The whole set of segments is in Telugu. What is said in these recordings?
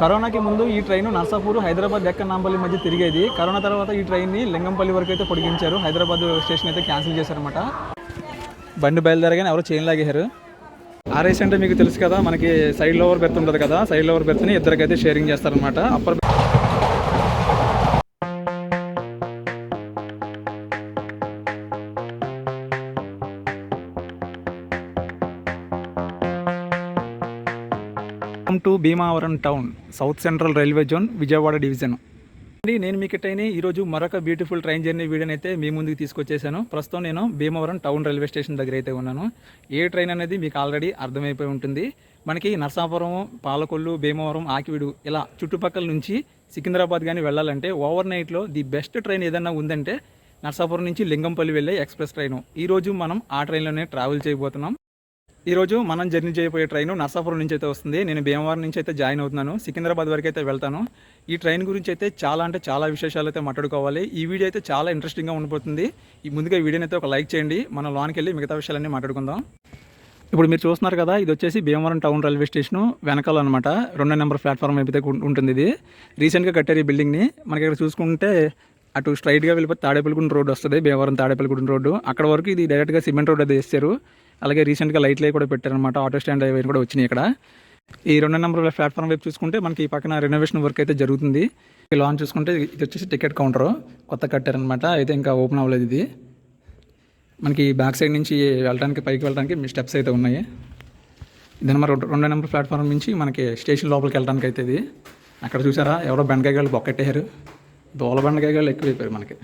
కరోనాకి ముందు ఈ ట్రైన్ నర్సాపూర్ హైదరాబాద్ దక్కన్ నాంపల్లి మధ్య తిరిగేది. కరోనా తర్వాత ఈ ట్రైన్ని లింగంపల్లి వరకు అయితే పొడిగించారు. హైదరాబాద్ స్టేషన్ అయితే క్యాన్సిల్ చేశారనమాట బండి బయలుదేరగానే ఎవరో చైన్ లాగేశారు. ఆర్ఎస్ అంటే మీకు తెలుసు కదా మనకి సైడ్ లోవర్ బెర్త్ ఉంటుంది కదా. సైడ్ లోవర్ బెర్త్ని ఇద్దరికైతే షేరింగ్ చేస్తారనమాట upper welcome to Bhimavaram town south central railway zone Vijayawada division. అండి నేను మీకు టైని ఈరోజు మరొక బ్యూటిఫుల్ ట్రైన్ జర్నీ వీడియోని అయితే మీ ముందుకు తీసుకొచ్చేసాను. ప్రస్తుతం నేను భీమవరం టౌన్ రైల్వే స్టేషన్ దగ్గర అయితే ఉన్నాను. ఏ ట్రైన్ అనేది మీకు ఆల్రెడీ అర్థమైపోయి ఉంటుంది. మనకి నర్సాపురం పాలకొల్లు భీమవరం ఆకివీడు ఇలా చుట్టుపక్కల నుంచి సికింద్రాబాద్ కానీ వెళ్ళాలంటే ఓవర్ నైట్లో ది బెస్ట్ ట్రైన్ ఏదన్నా ఉందంటే నర్సాపురం నుంచి లింగంపల్లి వెళ్ళే ఎక్స్ప్రెస్ ట్రైన్. ఈరోజు మనం ఆ ట్రైన్లోనే ట్రావెల్ చేయబోతున్నాం. ఈరోజు మనం జర్నీ చేయబోయే ట్రైన్ నర్సాపురం నుంచి అయితే వస్తుంది. నేను భీమవరం నుంచి అయితే జాయిన్ అవుతున్నాను. సికింద్రాబాద్ వరకు అయితే వెళ్తాను. ఈ ట్రైన్ గురించి అయితే చాలా అంటే చాలా విశేషాలు అయితే మాట్లాడుకోవాలి. ఈ వీడియో అయితే చాలా ఇంట్రెస్టింగ్గా ఉండిపోతుంది ఈ ముందుగా ఈ వీడియోని అయితే ఒక లైక్ చేయండి. మనం లోనికి వెళ్ళి మిగతా విషయాలన్నీ మాట్లాడుకుందాం. ఇప్పుడు మీరు చూస్తున్నారు కదా ఇది వచ్చేసి భీమవరం టౌన్ రైల్వే స్టేషన్ వెనకాల అనమాట రెండో నెంబర్ ప్లాట్ఫామ్ అయితే ఉంటుంది ఇది. రీసెంట్గా కట్టారు ఈ బిల్డింగ్ని. మనకి ఇక్కడ చూసుకుంటే అటు స్ట్రైట్గా వెళ్ళిపోతే తాడేపల్లిగూడెం రోడ్ వస్తుంది. భీమవరం తాడేపల్లిగూడెం రోడ్డు. అక్కడ వరకు ఇది డైరెక్ట్గా సిమెంట్ రోడ్ అయితే వేస్తారు. అలాగే రీసెంట్గా లైట్లు కూడా పెట్టారనమాట ఆటో స్టాండ్ అవి కూడా వచ్చినాయి ఇక్కడ. ఈ రెండో నెంబర్ ప్లాట్ఫామ్ వైపు చూసుకుంటే మనకి ఈ పక్కన రెనోవేషన్ వర్క్ అయితే జరుగుతుంది. ఈ లాన్ చూసుకుంటే ఇది వచ్చేసి టికెట్ కౌంటర్ కొత్త కట్టారనమాట అయితే ఇంకా ఓపెన్ అవ్వలేదు ఇది. మనకి బ్యాక్ సైడ్ నుంచి వెళ్ళడానికి పైకి వెళ్ళడానికి మీ స్టెప్స్ అయితే ఉన్నాయి. ఇది నెంబర్ రెండో నెంబర్ ప్లాట్ఫామ్ నుంచి మనకి స్టేషన్ లోపలికి వెళ్ళడానికి అయితే ఇది. అక్కడ చూసారా? ఎవరో బెండకాయలు బొక్కెట్టారు దోల బెండకాయలు ఎక్కువైపోయారు మనకి.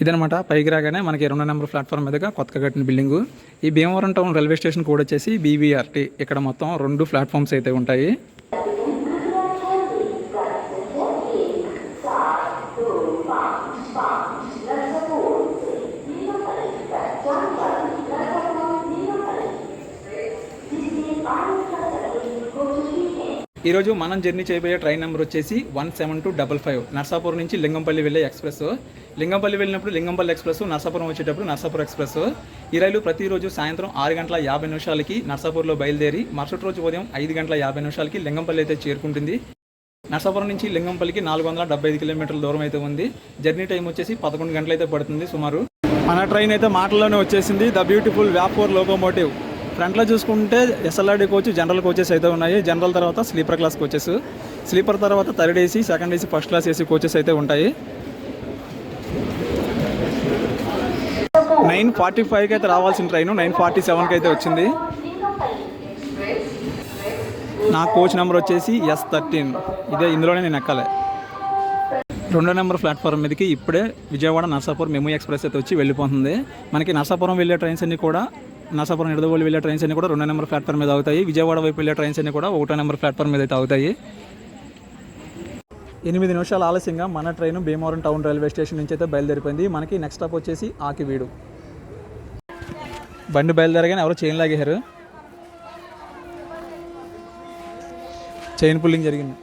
ఇదనమాట. పైకి రాగానే మనకి ఇరవై నెంబర్ ప్లాట్ఫామ్ మీదుగా కొత్తగా కట్టిన బిల్డింగు. ఈ భీమవరం టౌన్ రైల్వే స్టేషన్ కూడా వచ్చేసి బీవీఆర్టీ. ఇక్కడ మొత్తం రెండు ప్లాట్ఫామ్స్ అయితే ఉంటాయి. ఈరోజు మనం జర్నీ చేయబోయే ట్రైన్ నెంబర్ వచ్చేసి one seven two double five. Narsapur నుంచి లింగంపల్లి వెళ్ళే ఎక్స్ప్రెస్. లింగంపల్లి వెళ్ళినప్పుడు లింగంపల్లి ఎక్స్ప్రెస్ నర్సాపురం వచ్చేటప్పుడు నర్సాపురం ఎక్స్ప్రెస్. ఈ రైలు ప్రతిరోజు సాయంత్రం ఆరు గంటల యాభై నిమిషాలకి నర్సాపూర్లో బయలుదేరి మరుసటి రోజు ఉదయం ఐదు గంటల యాభై నిమిషాలకి లింగంపల్లి అయితే చేరుకుంటుంది. నర్సాపురం నుంచి లింగంపల్లికి నాలుగు వందల డెబ్బై ఐదు కిలోమీటర్ల దూరం అయితే ఉంది. జర్నీ టైం వచ్చేసి పదకొండు గంటలైతే పడుతుంది సుమారు. మన ట్రైన్ అయితే మాటల్లోనే వచ్చేసింది. The beautiful vapour locomotive. ఫ్రంట్లో చూసుకుంటే ఎస్ఎల్ఆర్డీ కోచ్ జనరల్ కోచెస్ అయితే ఉన్నాయి. జనరల్ తర్వాత స్లీపర్ క్లాస్ కోచెస్. స్లీపర్ తర్వాత third AC second AC first class AC coaches అయితే ఉంటాయి. నైన్ ఫార్టీ ఫైవ్కి అయితే రావాల్సిన ట్రైన్. నైన్ ఫార్టీ సెవెన్కి అయితే వచ్చింది. నా కోచ్ నెంబర్ వచ్చేసి ఎస్ థర్టీన్. ఇదే ఇందులోనే నేను ఎక్కాలి. రెండో నెంబర్ ప్లాట్ఫామ్ మీదకి ఇప్పుడే విజయవాడ నర్సాపురం మెమూ ఎక్స్ప్రెస్ అయితే వచ్చి వెళ్ళిపోతుంది. మనకి నర్సాపురం వెళ్ళే ట్రైన్స్ అన్నీ కూడా నర్సాపురం నిడదవోలు వెళ్ళే ట్రైన్స్ అన్ని కూడా రెండో నెంబర్ ప్లాట్ఫామ్ మీద అవుతాయి విజయవాడ వైపు వెళ్ళే ట్రైన్స్ అన్ని కూడా ఒకటో నెంబర్ ప్లాట్ఫామ్ మీద అయితే అవుతాయి ఎనిమిది నిమిషాలు ఆలస్యంగా మన train Bhimavaram town railway station నుంచి అయితే బయలుదేరిపోయింది. మనకి నెక్స్ట్ స్టాప్ వచ్చేసి ఆకివీడు. బండి బయలుదేరగానే ఎవరో చైన్ లాగేశారు. చైన్ పుల్లింగ్ జరిగింది.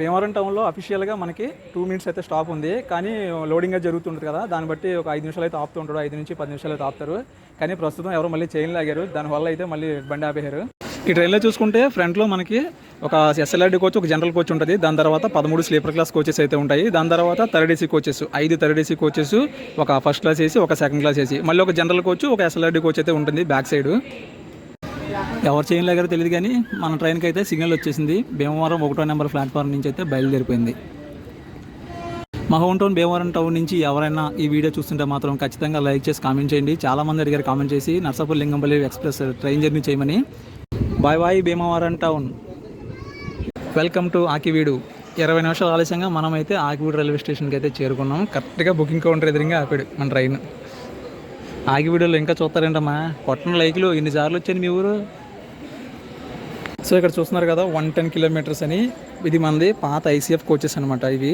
భీమవరం టౌన్లో అఫీషియల్గా మనకి టూ మినిట్స్ అయితే స్టాప్ ఉంది. కానీ లోడింగ్ అది జరుగుతుంటుంది కదా దాన్ని బట్టి ఒక ఐదు నిమిషాలు అయితే ఆపుతూ ఉంటాడు ఐదు నుంచి పది నిమిషాలు అయితే ఆపుతారు. కానీ ప్రస్తుతం ఎవరో మళ్ళీ చైన్ లాగారు. దానివల్ల అయితే మళ్ళీ బండి ఆపేశారు. ఈ ట్రైన్లో చూసుకుంటే ఫ్రంట్లో మనకి ఒక ఎస్ఎల్ఆర్డి కోచ్ ఒక జనరల్ కోచ్ ఉంటుంది. దాని తర్వాత పదమూడు స్లీపర్ క్లాస్ కోచెస్ అయితే ఉంటాయి. దాని తర్వాత థర్డ్ ఏసీ కోచెస్ ఐదు థర్డ్ ఏసీ కోచెస్ ఒక ఫస్ట్ క్లాస్ వేసి ఒక సెకండ్ క్లాస్ వేసి మళ్ళీ ఒక జనరల్ కోచ్ ఒక ఎస్ఎల్ఆర్డి కోచ్ అయితే ఉంటుంది బ్యాక్ సైడ్ ఎవరు చేయలేగారో తెలియదు కానీ మన ట్రైన్కి అయితే సిగ్నల్ వచ్చేసింది. భీమవరం ఒకటో నెంబర్ ప్లాట్ఫామ్ నుంచి అయితే బయలుదేరిపోయింది. మా హోమ్ టౌన్ భీమవరం టౌన్ నుంచి ఎవరైనా ఈ వీడియో చూస్తుంటే మాత్రం ఖచ్చితంగా లైక్ చేసి కామెంట్ చేయండి. చాలామంది అడిగారు కామెంట్ చేసి Narsapur Lingampally express train journey చేయమని. Bye bye Bhimavaram town. Welcome to Akividu. ఇరవై నిమిషాలు ఆలస్యంగా మనమైతే ఆకివీడు రైల్వే స్టేషన్కి అయితే చేరుకున్నాం. కరెక్ట్గా బుకింగ్ కౌంటర్ ఎదురుగా ఆపాడు మన ట్రైన్. ఆగివీడియోలో ఇంకా చూస్తారేంటమ్మా? కొట్టన లైక్లు ఎన్నిసార్లు వచ్చాయి మీ ఊరు? సో ఇక్కడ చూస్తున్నారు కదా వన్ టెన్ కిలోమీటర్స్ అని ఇది మనది పాత ఐసీఎఫ్ కోచెస్ అనమాట ఇవి.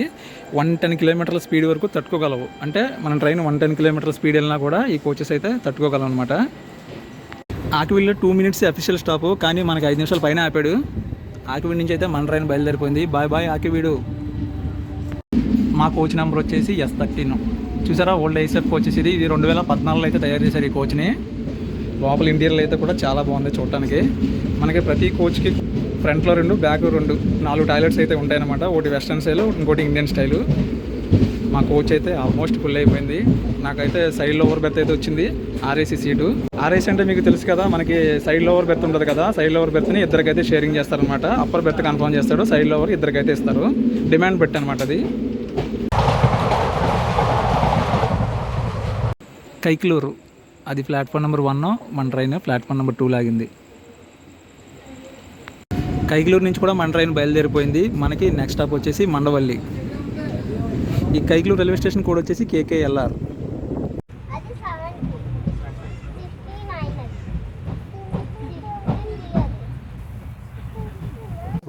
వన్ టెన్ కిలోమీటర్ల స్పీడ్ వరకు తట్టుకోగలవు. అంటే మన ట్రైన్ వన్ టెన్ కిలోమీటర్ల స్పీడ్ వెళ్ళినా కూడా ఈ కోచెస్ అయితే తట్టుకోగలం అనమాట ఆకివీడిలో టూ మినిట్స్ అఫీషియల్ స్టాప్ కానీ మనకి ఐదు నిమిషాలు పైన ఆపాడు. ఆకివీడి నుంచి అయితే మన ట్రైన్ బయలుదేరిపోయింది. Bye bye Akividu. మా కోచ్ నెంబర్ వచ్చేసి ఎస్ థర్టీన్ చూసారా ఓల్డ్ ఐసీఎఫ్ కోచెస్ ఇది. ఇది రెండు వేల పద్నాలుగులో అయితే తయారు చేశారు ఈ కోచ్ని లోపల ఇంటీరియర్ అయితే కూడా చాలా బాగుంది చూడటానికి. మనకి ప్రతి కోచ్కి ఫ్రంట్లో రెండు బ్యాక్ రెండు నాలుగు టాయిలెట్స్ అయితే ఉంటాయన్నమాట. ఒకటి వెస్ట్రన్ స్టైల్ ఇంకోటి ఇండియన్ స్టైలు మా కోచ్ అయితే ఆల్మోస్ట్ ఫుల్ అయిపోయింది. నాకైతే సైడ్ లోవర్ బెర్త్ అయితే వచ్చింది ఆర్ఏసీ సీటు ఆర్ఏసీ అంటే మీకు తెలుసు కదా మనకి సైడ్ లోవర్ బెర్త్ ఉంటుంది కదా. సైడ్ లోవర్ బెర్త్ని ఇద్దరికైతే షేరింగ్ చేస్తారనమాట అప్పర్ బెర్త్ కన్ఫర్మ్ చేస్తాడు సైడ్ లోవర్ ఇద్దరికైతే ఇస్తారు. డిమాండ్ బెట్ అనమాట అది. కైక్లూరు. అది ప్లాట్ఫామ్ నెంబర్ వన్ మన ట్రైన్ ప్లాట్ఫామ్ నెంబర్ టూ లాగింది. కైక్లూరు నుంచి కూడా మన ట్రైన్ బయలుదేరిపోయింది. మనకి నెక్స్ట్ స్టాప్ వచ్చేసి మండవల్లి. ఈ కైక్లూరు రైల్వే స్టేషన్ కోడ్ వచ్చేసి కేకేఎల్ఆర్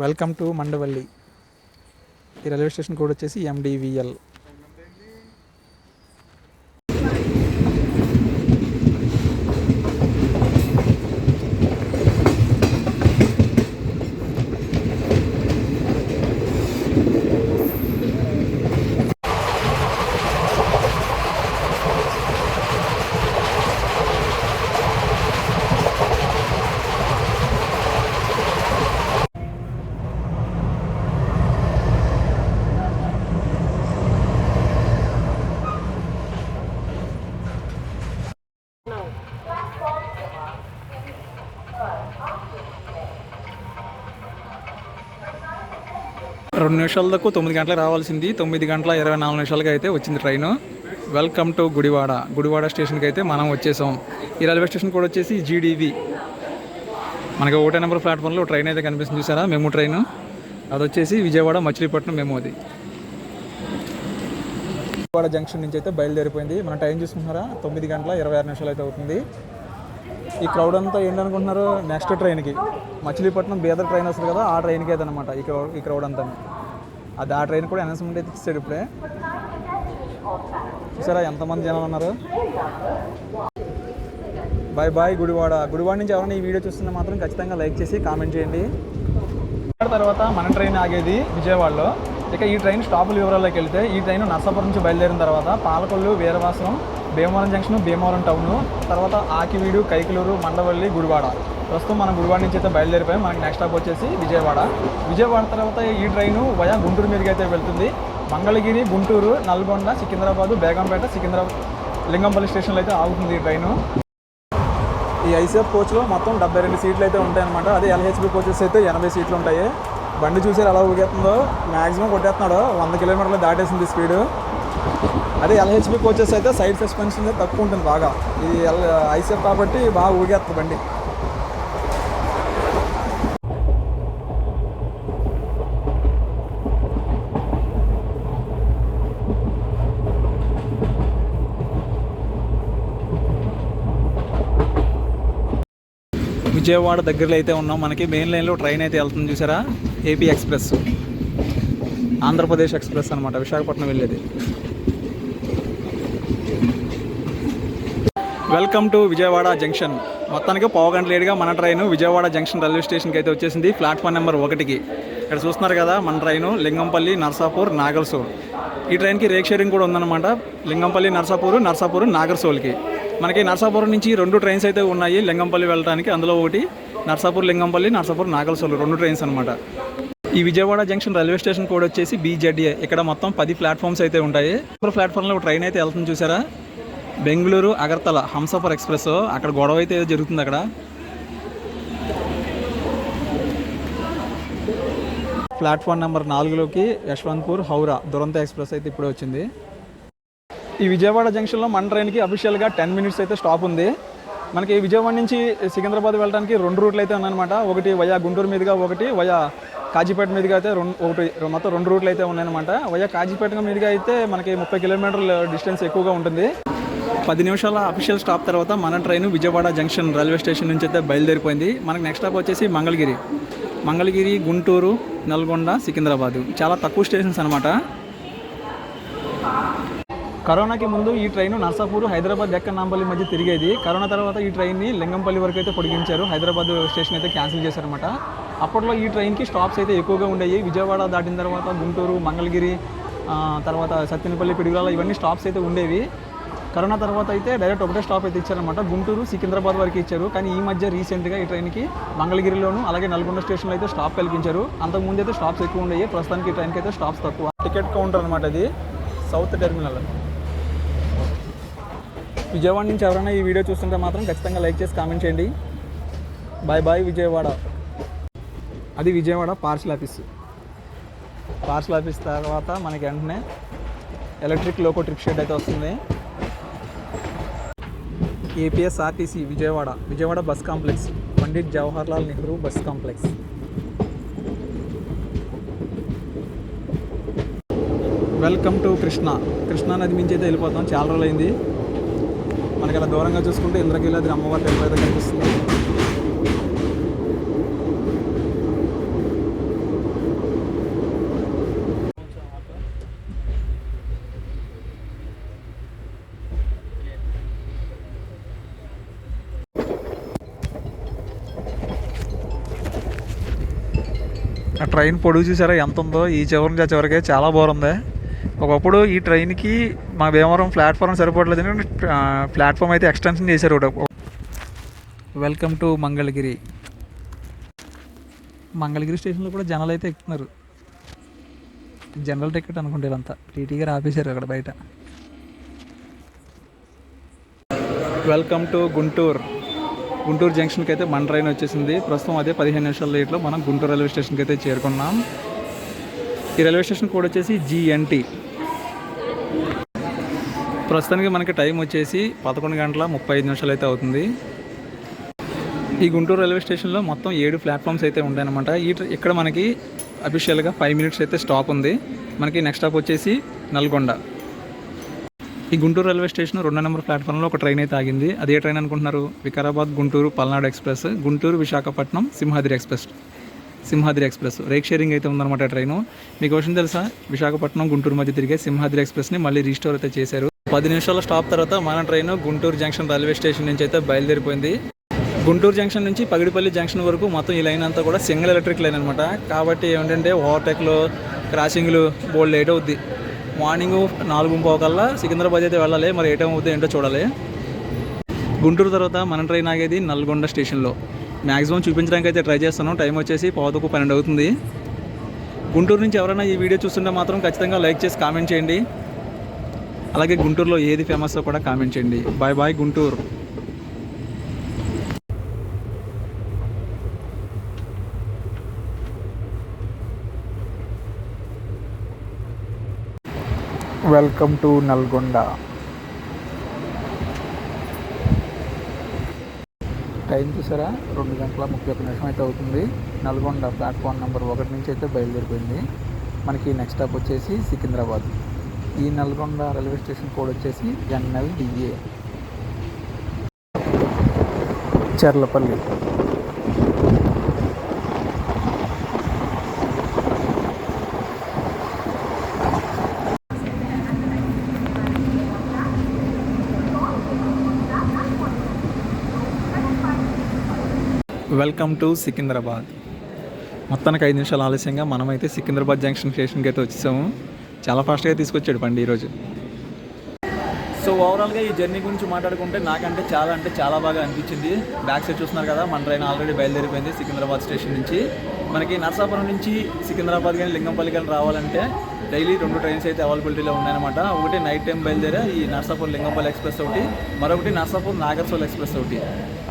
వెల్కమ్ టు మండవల్లి ఈ రైల్వే స్టేషన్ కోడ్ వచ్చేసి ఎండివిఎల్ రెండు నిమిషాల తొమ్మిది గంటలకు రావాల్సింది. తొమ్మిది గంటల ఇరవై నాలుగు నిమిషాలకి అయితే వచ్చింది train. Welcome to Gudivada. Gudivada స్టేషన్కి అయితే మనం వచ్చేసాం. ఈ రైల్వే స్టేషన్ కూడా వచ్చేసి జీడీవి మనకి ఒకటో నెంబర్ ప్లాట్ఫామ్లో ట్రైన్ అయితే కనిపిస్తుంది చూసారా? మేము ట్రైన్. అది వచ్చేసి విజయవాడ మచిలీపట్నం మేము అది. విజయవాడ జంక్షన్ నుంచి అయితే బయలుదేరిపోయింది. మన టైం చూసుకుంటున్నారా? తొమ్మిది గంటల ఇరవై ఆరు నిమిషాలు అయితే అవుతుంది. ఈ క్రౌడ్ అంతా ఏంటనుకుంటున్నారు? నెక్స్ట్ ట్రైన్కి మచిలీపట్నం బీదర్ ట్రైన్ వస్తుంది కదా ఆ ట్రైన్కి అయితే అనమాట ఈ క్రౌడ్ ఈ క్రౌడ్ అంతా. అది ఆ ట్రైన్ కూడా అనౌన్స్మెంట్ అయితే ఇచ్చాడు ఇప్పుడే. చూసారా ఎంతమంది జనాలు ఉన్నారు? Bye bye Gudivada. గుడివాడ నుంచి ఎవరైనా ఈ వీడియో చూస్తున్నా మాత్రం ఖచ్చితంగా లైక్ చేసి కామెంట్ చేయండి. తర్వాత మన ట్రైన్ ఆగేది విజయవాడలో. ఇక ఈ ట్రైన్ స్టాపుల వివరాల్లోకి వెళ్తే ఈ ట్రైన్ నర్సాపురం నుంచి బయలుదేరిన తర్వాత పాలకొల్లు వీరవాసం భీమవరం జంక్షన్ భీమవరం టౌన్. తర్వాత ఆకివీడు కైకలూరు మండవల్లి గుడివాడ. ప్రస్తుతం మనం గుడివాడ నుంచి అయితే బయలుదేరిపోయి. మనకి నెక్స్ట్ స్టాప్ వచ్చేసి విజయవాడ. విజయవాడ తర్వాత ఈ ట్రైన్ వయా గుంటూరు మీదకి అయితే వెళ్తుంది. మంగళగిరి గుంటూరు నల్గొండ సికింద్రాబాద్ బేగంపేట సికింద్రాబాద్ లింగంపల్లి స్టేషన్లో అయితే ఆగుతుంది ఈ ట్రైను ఈ ఐసీఎఫ్ కోచ్లో మొత్తం డెబ్బై రెండు సీట్లు అయితే ఉంటాయన్నమాట. అదే ఎల్హెచ్బి కోచెస్ అయితే ఎనభై సీట్లు ఉంటాయి. బండి చూసారు ఎలా ఊగేస్తుందో మ్యాక్సిమం కొట్టేస్తున్నాడు. వంద కిలోమీటర్లు దాటేసింది స్పీడు. అదే ఎల్హెచ్బి కోచెస్ అయితే సైడ్ సస్పెన్షన్ తక్కువ ఉంటుంది బాగా. ఇది ఎల్ ఐసీఎఫ్ కాబట్టి బాగా ఊగేస్తుంది బండి. విజయవాడ దగ్గరలో అయితే ఉన్నాం. మనకి మెయిన్ లైన్లో ట్రైన్ అయితే వెళ్తుంది చూసారా? ఏపీ ఎక్స్ప్రెస్ ఆంధ్రప్రదేశ్ ఎక్స్ప్రెస్ అనమాట విశాఖపట్నం వెళ్ళేది. Welcome to Vijayawada junction. మొత్తానికి పావు గంట మన ట్రైన్ విజయవాడ జంక్షన్ రైల్వే స్టేషన్కి అయితే వచ్చేసింది. ప్లాట్ఫామ్ నెంబర్ ఒకటికి. ఇక్కడ చూస్తున్నారు కదా మన ట్రైను లింగంపల్లి నర్సాపూర్ నాగర్సోల్. ఈ ట్రైన్కి రేక్ షేరింగ్ కూడా ఉందన్నమాట. లింగంపల్లి నర్సాపూర్ నర్సాపూర్ నాగర్సోల్కి. మనకి నర్సాపూర్ నుంచి రెండు ట్రైన్స్ అయితే ఉన్నాయి లింగంపల్లి వెళ్ళడానికి అందులో ఒకటి నర్సాపూర్ లింగంపల్లి నర్సాపూర్ నాగర్సోల్ రెండు ట్రైన్స్ అనమాట ఈ విజయవాడ జంక్షన్ రైల్వే స్టేషన్ కూడా వచ్చేసి బీజెడ్ఏ ఇక్కడ మొత్తం పది ప్లాట్ఫామ్స్ అయితే ఉంటాయి. ప్లాట్ఫామ్లో ట్రైన్ అయితే వెళ్తుంది చూసారా? బెంగళూరు అగర్తల హంసఫర్ ఎక్స్ప్రెస్. అక్కడ గొడవ అయితే ఏదో జరుగుతుంది అక్కడ. ప్లాట్ఫామ్ నెంబర్ నాలుగులోకి యశ్వంత్పూర్ హౌరా దురంత ఎక్స్ప్రెస్ అయితే ఇప్పుడే వచ్చింది. ఈ విజయవాడ జంక్షన్లో మన ట్రైన్కి అఫీషియల్గా టెన్ మినిట్స్ అయితే స్టాప్ ఉంది. మనకి విజయవాడ నుంచి సికింద్రాబాద్ వెళ్ళడానికి రెండు రూట్లు అయితే ఉన్నాయన్నమాట. ఒకటి వయా గుంటూరు మీదుగా ఒకటి వయా కాజీపేట మీదుగా అయితే రెండు ఒకటి మొత్తం రెండు రూట్లు అయితే ఉన్నాయన్నమాట. వయా కాజీపేట మీదుగా అయితే మనకి ముప్పై కిలోమీటర్ల డిస్టెన్స్ ఎక్కువగా ఉంటుంది. పది నిమిషాల అఫీషియల్ స్టాప్ తర్వాత మన train Vijayawada junction railway station నుంచి అయితే బయలుదేరిపోయింది. మనకు నెక్స్ట్ స్టాప్ వచ్చేసి మంగళగిరి. మంగళగిరి గుంటూరు నల్గొండ సికింద్రాబాదు. చాలా తక్కువ స్టేషన్స్ అనమాట కరోనాకి ముందు ఈ ట్రైన్ నర్సాపూర్ హైదరాబాద్ డెక్కన్ నాంపల్లి మధ్య తిరిగేది. కరోనా తర్వాత ఈ ట్రైన్ని లింగంపల్లి వరకు అయితే పొడిగించారు. హైదరాబాద్ స్టేషన్ అయితే క్యాన్సిల్ చేశారనమాట అప్పట్లో ఈ ట్రైన్కి స్టాప్స్ అయితే ఎక్కువగా ఉండేవి. విజయవాడ దాటిన తర్వాత గుంటూరు మంగళగిరి తర్వాత సత్యనపల్లి పిడుగుల ఇవన్నీ స్టాప్స్ అయితే ఉండేవి. కరోనా తర్వాత అయితే డైరెక్ట్ ఒకటే స్టాప్ అయితే ఇచ్చారనమాట గుంటూరు సికింద్రాబాద్ వరకు ఇచ్చారు. కానీ ఈ మధ్య రీసెంట్గా ఈ ట్రైన్కి మంగళగిరిలోను అలాగే నల్గొండ స్టేషన్లో అయితే స్టాప్ కల్పించారు అంతకుముందు అయితే స్టాప్స్ ఎక్కువ ఉండేవి. ప్రస్తుతానికి ఈ ట్రైన్కి అయితే స్టాప్స్ తక్కువ. టికెట్ కౌంటర్ అనమాట ఇది సౌత్ టెర్మినల్ విజయవాడ నుంచి ఎవరైనా ఈ వీడియో చూస్తుంటే మాత్రం ఖచ్చితంగా లైక్ చేసి కామెంట్ చేయండి. Bye bye Vijayawada. అది Vijayawada parcel office parcel office తర్వాత మనకి వెంటనే ఎలక్ట్రిక్ లోకో ట్రిప్ షెడ్ అయితే వస్తుంది. APSRTC Vijayawada Vijayawada bus complex Pandit Jawaharlal Nehru bus complex. Welcome to Krishna. Krishna నది మించి అయితే వెళ్ళిపోతాం. చాలా రోజులు అయింది మనకి అలా దూరంగా చూసుకుంటే ఇంద్రకీలాద్రి అమ్మవారి టెంపుల్ అయితే కనిపిస్తుంది. ట్రైన్ పొడుగు చూసారా? ఎంత ఉందో? ఈ చివరి నుంచి ఆ చివరికి చాలా బాగుంది ఒకప్పుడు ఈ ట్రైన్కి మా భీమవరం ప్లాట్ఫామ్ సరిపోవట్లేదు ప్లాట్ఫామ్ అయితే ఎక్స్టెన్షన్ చేశారు ఒకటి వెల్కమ్ టు మంగళగిరి మంగళగిరి స్టేషన్లో కూడా జనాలు అయితే ఎక్కుతున్నారు. జనరల్ టికెట్ అనుకుంటే అంతా టీటీ గారు ఆపేశారు అక్కడ బయట. వెల్కమ్ టు గుంటూరు గుంటూరు జంక్షన్కి అయితే మన ట్రైన్ వచ్చేసింది. ప్రస్తుతం అదే పదిహేను నిమిషాల లేట్లో మనం గుంటూరు రైల్వే స్టేషన్కి అయితే చేరుకున్నాం. ఈ రైల్వే స్టేషన్ కోడ్ వచ్చేసి జిఎన్టీ ప్రస్తుతానికి మనకి టైం వచ్చేసి పదకొండు గంటల ముప్పై ఐదు నిమిషాలు అయితే అవుతుంది. ఈ గుంటూరు రైల్వే స్టేషన్లో మొత్తం ఏడు ప్లాట్ఫామ్స్ అయితే ఉంటాయన్నమాట. ఈ ఇక్కడ మనకి అఫీషియల్గా ఫైవ్ మినిట్స్ అయితే స్టాప్ ఉంది. మనకి నెక్స్ట్ స్టాప్ వచ్చేసి నల్గొండ. ఈ గుంటూరు రైల్వే స్టేషన్ రెండో నెంబర్ ప్లాట్ఫామ్లో ఒక ట్రైన్ అయితే ఆగింది అదే ట్రైన్ అనుకుంటున్నారు? Vikarabad Guntur Palnadu express Guntur Visakhapatnam Simhadri express. Simhadri express. Rake sharing అయితే ఉందన్నమాట ట్రైన్. మీకు విషయం తెలుసా? విశాఖపట్నం గుంటూరు మధ్య తిరిగే సింహాద్రి ఎక్స్ప్రెస్ని మళ్ళీ రీస్టోర్ అయితే చేశారు. పది నిమిషాల స్టాప్ తర్వాత మన train Guntur junction railway station నుంచి అయితే బయలుదేరిపోయింది. గుంటూరు జంక్షన్ నుంచి పగిడిపల్లి జంక్షన్ వరకు మొత్తం ఈ లైన్ అంతా కూడా సింగిల్ ఎలక్ట్రిక్ లైన్ అనమాట కాబట్టి ఏమిటంటే ఓవర్టేక్లు క్రాసింగ్లు బోల్డ్ లేట్ అవుద్ది. మార్నింగ్ నాలుగు పోకల్లా సికింద్రాబాద్ అయితే వెళ్ళాలి. మరి ఏ టైం అవుతుంది ఏంటో చూడాలి. గుంటూరు తర్వాత మన ట్రైన్ ఆగేది నల్గొండ స్టేషన్లో. మ్యాక్సిమం చూపించడానికి అయితే ట్రై చేస్తాను. టైం వచ్చేసి పావుతకు పన్నెండు అవుతుంది. గుంటూరు నుంచి ఎవరైనా ఈ వీడియో చూస్తుంటే మాత్రం ఖచ్చితంగా లైక్ చేసి కామెంట్ చేయండి. అలాగే గుంటూరులో ఏది ఫేమస్ కూడా కామెంట్ చేయండి. Bye bye Guntur. Welcome to Nalgonda time చూసారా? రెండు గంటల ముప్పై ఒక్క నిమిషం అయితే అవుతుంది. నల్గొండ ప్లాట్ఫామ్ నెంబర్ ఒకటి నుంచి అయితే బయలుదేరిపోయింది. మనకి నెక్స్ట్ స్టాప్ వచ్చేసి సికింద్రాబాద్. ఈ నల్గొండ రైల్వే స్టేషన్ కోడ్ వచ్చేసి NLDA Cherlapalli. Welcome to Secunderabad మొత్తానికి ఐదు నిమిషాలు ఆలస్యంగా మనమైతే సికింద్రాబాద్ జంక్షన్ స్టేషన్కి అయితే వచ్చేసాము. చాలా ఫాస్ట్గా తీసుకొచ్చాడు బండి ఈరోజు. సో ఓవరాల్గా ఈ జర్నీ గురించి మాట్లాడుకుంటే నాకంటే చాలా అంటే చాలా బాగా అనిపించింది. బ్యాక్ సైడ్ చూస్తున్నారు కదా మన ట్రైన్ ఆల్రెడీ బయలుదేరిపోయింది సికింద్రాబాద్ స్టేషన్ నుంచి. మనకి నర్సాపురం నుంచి సికింద్రాబాద్ కానీ లింగంపల్లి కానీ రావాలంటే డైలీ రెండు ట్రైన్స్ అయితే అవైలబిలిటీలో ఉన్నాయన్నమాట. ఒకటి నైట్ టైం బయలుదేరే ఈ నర్సాపూర్ లింగంపల్లి ఎక్స్ప్రెస్ ఒకటి మరొకటి నర్సాపూర్ నాగర్సోల్ ఎక్స్ప్రెస్ ఒకటి.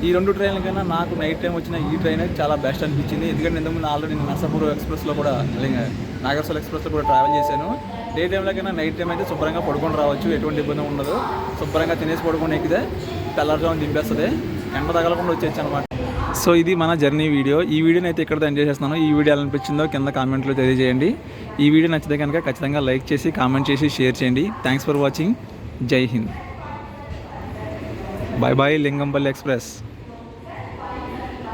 ఈ రెండు ట్రైన్ల కన్నా నాకు నైట్ టైం వచ్చిన ఈ ట్రైన్ చాలా బెస్ట్ అనిపించింది. ఎందుకంటే ఇంతకుముందు ఆల్రెడీ నేను నర్సాపూర్ ఎక్స్ప్రెస్లో కూడా లింగ- నాగర్సోల్ ఎక్స్ప్రెస్లో కూడా ట్రావెల్ చేశాను. డే టైంలో కన్నా నైట్ టైం అయితే శుభ్రంగా పడుకొని రావచ్చు ఎటువంటి ఇబ్బంది ఉండదు. శుభ్రంగా తినేసి పడుకొని ఎక్కితే తెల్లారుజామున దింపేస్తుంది. ఎండ తగలకుండా వచ్చేచ్చు అనమాట సో ఇది మన జర్నీ వీడియో ఈ వీడియోని అయితే ఇక్కడ ఎంజాయ్ చేస్తున్నాను ఈ వీడియో ఎలా అనిపించిందో కింద కామెంట్లో తెలియజేయండి. ఈ వీడియో నచ్చితే కనుక ఖచ్చితంగా లైక్ చేసి కామెంట్ చేసి షేర్ చేయండి. Thanks for watching Jai Hind bye bye Lingampally express